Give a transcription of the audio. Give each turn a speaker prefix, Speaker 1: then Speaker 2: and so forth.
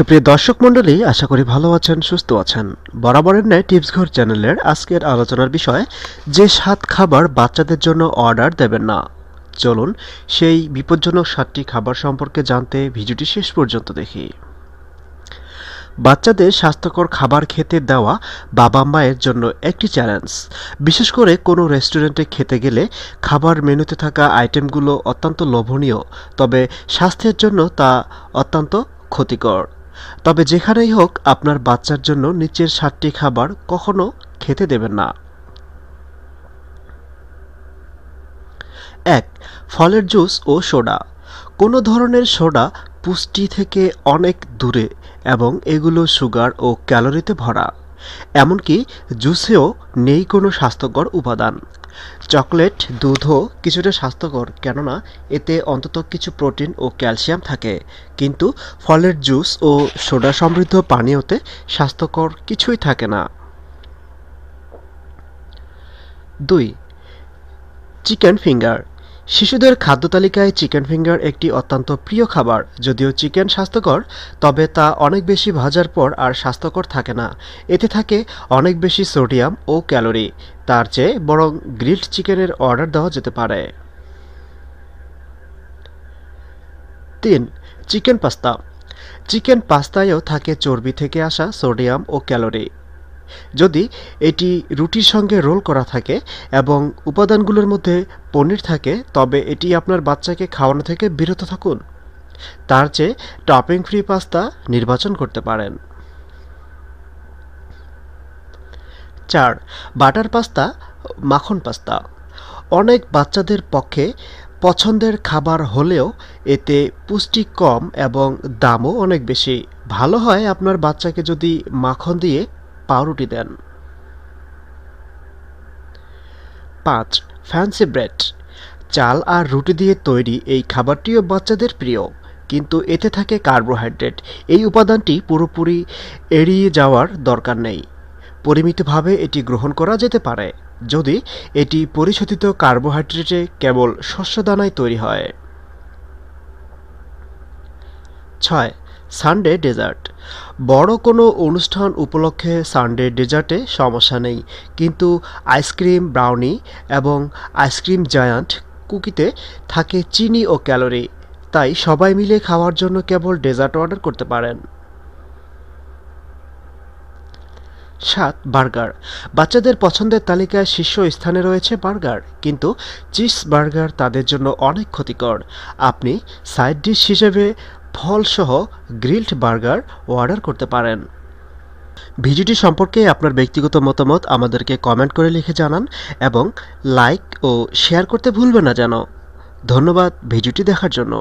Speaker 1: সুপ্রিয় দর্শক মণ্ডলী, আশা করি ভালো আছেন, সুস্থ আছেন। বরাবরের ন্যায় টিপস ঘর চ্যানেলের আজকের আলোচনার বিষয়, যে সাত খাবার বাচ্চাদের জন্য অর্ডার দেবেন না। চলুন সেই বিপজ্জনক সাতটি খাবার সম্পর্কে জানতে ভিডিওটি শেষ পর্যন্ত দেখি। বাচ্চাদের স্বাস্থ্যকর খাবার খেতে দেওয়া বাবা মায়ের জন্য একটি চ্যালেঞ্জ বিশেষ করে কোনো রেস্টুরেন্টে খেতে গেলে খাবার মেনুতে থাকা আইটেমগুলো অত্যন্ত লোভনীয়, তবে স্বাস্থ্যের জন্য তা অত্যন্ত ক্ষতিকর। তবে যেখানেই হোক, আপনার বাচ্চার জন্য নিচের সাতটি খাবার কখনো খেতে দেবেন না। এক, ফলের জুস ও সোডা। কোনো ধরনের সোডা পুষ্টি থেকে অনেক দূরে এবং এগুলো সুগার ও ক্যালোরিতে ভরা। এমনকি জুসেও নেই কোনো স্বাস্থ্যকর উপাদান। চকলেট দুধও কিছুটা স্বাস্থ্যকর, কেননা এতে অন্তত কিছু প্রোটিন ও ক্যালসিয়াম থাকে। কিন্তু ফলের জুস ও সোডা সমৃদ্ধ পানীয়তে স্বাস্থ্যকর কিছুই থাকে না। দুই, চিকেন ফিঙ্গার। শিশুদের খাদ্য তালিকায় চিকেন ফিঙ্গার একটি অত্যন্ত প্রিয় খাবার। যদিও চিকেন স্বাস্থ্যকর, তবে তা অনেক বেশি ভাজার পর আর স্বাস্থ্যকর থাকে না। এতে থাকে অনেক বেশি সোডিয়াম ও ক্যালোরি। তার চেয়ে বরং গ্রিল্ড চিকেনের অর্ডার দেওয়া যেতে পারে। তিন, চিকেন পাস্তা। চিকেন পাস্তায়ও থাকে চর্বি থেকে আসা সোডিয়াম ও ক্যালোরি। যদি এটি রুটির সঙ্গে রোল করা থাকে এবং উপাদানগুলোর মধ্যে পনির থাকে, তবে এটি আপনার বাচ্চাকে খাওয়ানো থেকে বিরত থাকুন। তার চেয়ে টপিং ফ্রি পাস্তা নির্বাচন করতে পারেন। চার, বাটার পাস্তা, মাখন পাস্তা। অনেক বাচ্চাদের পক্ষে পছন্দের খাবার হলেও এতে পুষ্টি কম এবং দামও অনেক বেশি। ভালো হয় আপনার বাচ্চাকে যদি মাখন দিয়ে পাউরুটি দেন। পাঁচ, ফ্যান্সি ব্রেড। চাল আর রুটি দিয়ে তৈরি এই খাবারটিও বাচ্চাদের প্রিয়, কিন্তু এতে থাকে কার্বোহাইড্রেট। এই উপাদানটি পুরোপুরি এড়িয়ে যাওয়ার দরকার নেই। পরিমিতভাবে এটি গ্রহণ করা যেতে পারে, যদি এটি পরিশোধিত কার্বোহাইড্রেটে কেবল শস্যদানায় তৈরি হয়। ছয় সানডে ডেজার্ট। বড় কোনো অনুষ্ঠান উপলক্ষে সানডে ডেজার্টে সমস্যা নেই, কিন্তু আইসক্রিম ব্রাউনি এবং আইসক্রিম জায়ান্ট কুকিতে থাকে চিনি ও ক্যালোরি, তাই সবাই মিলে খাওয়ার জন্য কেবল ডেজার্ট অর্ডার করতে পারেন। সাত, বার্গার। বাচ্চাদের পছন্দের তালিকায় শীর্ষ স্থানে রয়েছে বার্গার, কিন্তু চিজ বার্গার তাদের জন্য অনেক ক্ষতিকর। আপনি সাইড ডিশ হিসেবে ফলসহ গ্রিল্ড বার্গার অর্ডার করতে পারেন। ভিডিওটি সম্পর্কে আপনার ব্যক্তিগত মতামত আমাদেরকে কমেন্ট করে লিখে জানান এবং লাইক ও শেয়ার করতে ভুলবেন না যেন। ধন্যবাদ ভিডিওটি দেখার জন্য।